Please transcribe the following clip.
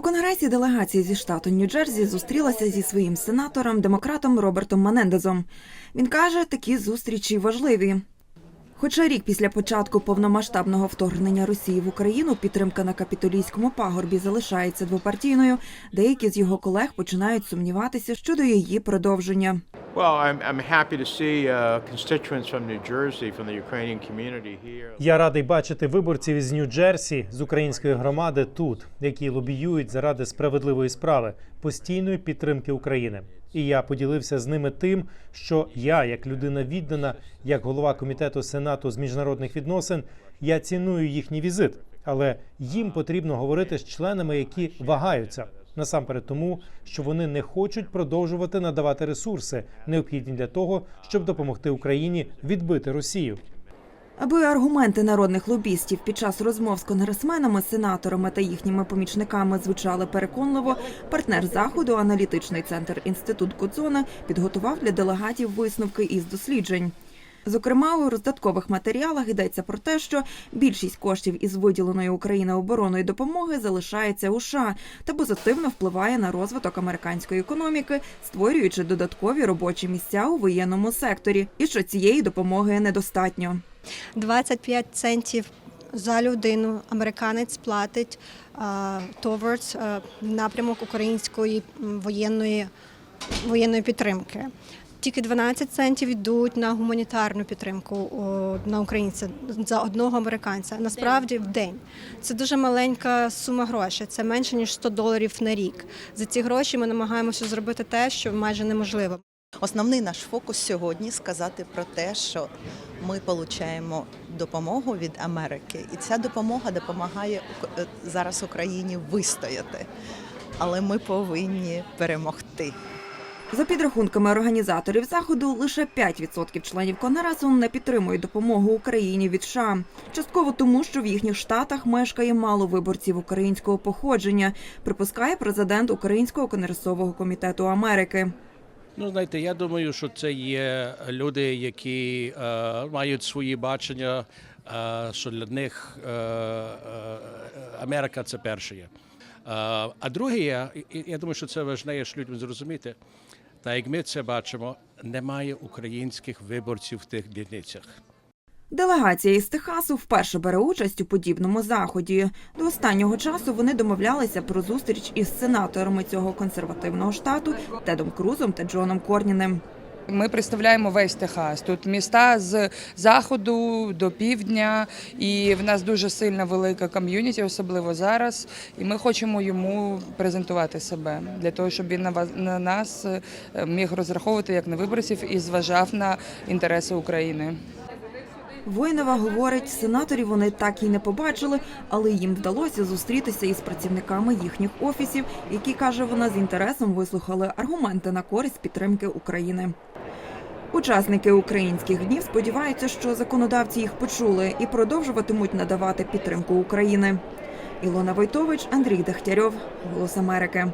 У конгресі делегація зі штату Нью-Джерсі зустрілася зі своїм сенатором, демократом Робертом Менендезом. Він каже, такі зустрічі важливі. Хоча рік після початку повномасштабного вторгнення Росії в Україну підтримка на капітолійському пагорбі залишається двопартійною, деякі з його колег починають сумніватися щодо її продовження. Я радий бачити виборців із Нью-Джерсі з української громади тут, які лобіюють заради справедливої справи, постійної підтримки України. І я поділився з ними тим, що я, як людина віддана, як голова комітету Сенату з міжнародних відносин, я ціную їхній візит, але їм потрібно говорити з членами, які вагаються. Насамперед тому, що вони не хочуть продовжувати надавати ресурси, необхідні для того, щоб допомогти Україні відбити Росію. Аби аргументи народних лобістів під час розмов з конгресменами, сенаторами та їхніми помічниками звучали переконливо, партнер заходу, аналітичний центр інститут Кодзона, підготував для делегатів висновки із досліджень. Зокрема, у роздаткових матеріалах йдеться про те, що більшість коштів із виділеної Україні оборонної допомоги залишається у США та позитивно впливає на розвиток американської економіки, створюючи додаткові робочі місця у воєнному секторі, і що цієї допомоги недостатньо. 25 центів за людину американець платить towards напрямок української воєнної, воєнної підтримки. Тільки 12 центів йдуть на гуманітарну підтримку на українця за одного американця. Насправді в день це дуже маленька сума грошей. Це менше ніж 100 доларів на рік. За ці гроші ми намагаємося зробити те, що майже неможливо. Основний наш фокус сьогодні сказати про те, що ми отримуємо допомогу від Америки, і ця допомога допомагає е, зараз Україні вистояти. Але ми повинні перемогти. За підрахунками організаторів заходу, лише 5% членів конгресу не підтримують допомогу Україні від США. Частково тому, що в їхніх штатах мешкає мало виборців українського походження, припускає президент Українського конгресового комітету Америки. Ну, знаєте, я думаю, що це є люди, які е, мають свої бачення, е, що для них е, е, Америка це перше є. Е, а друге, я думаю, що це важливо що людям зрозуміти. Та як ми це бачимо, немає українських виборців в тих дільницях. Делегація із Техасу вперше бере участь у подібному заході. До останнього часу вони домовлялися про зустріч із сенаторами цього консервативного штату Тедом Крузом та Джоном Корнінем. Ми представляємо весь Техас. Тут міста з заходу до півдня, і в нас дуже сильна велика ком'юніті, особливо зараз. І ми хочемо йому презентувати себе для того, щоб він на на нас е, міг розраховувати як на виборців і зважав на інтереси України. Воїнова говорить, сенаторів вони так і не побачили, але їм вдалося зустрітися із працівниками їхніх офісів, які каже вона з інтересом вислухали аргументи на користь підтримки України. Учасники українських днів сподіваються, що законодавці їх почули і продовжуватимуть надавати підтримку України. Ілона Войтович, Андрій Дегтярьов, Голос Америки.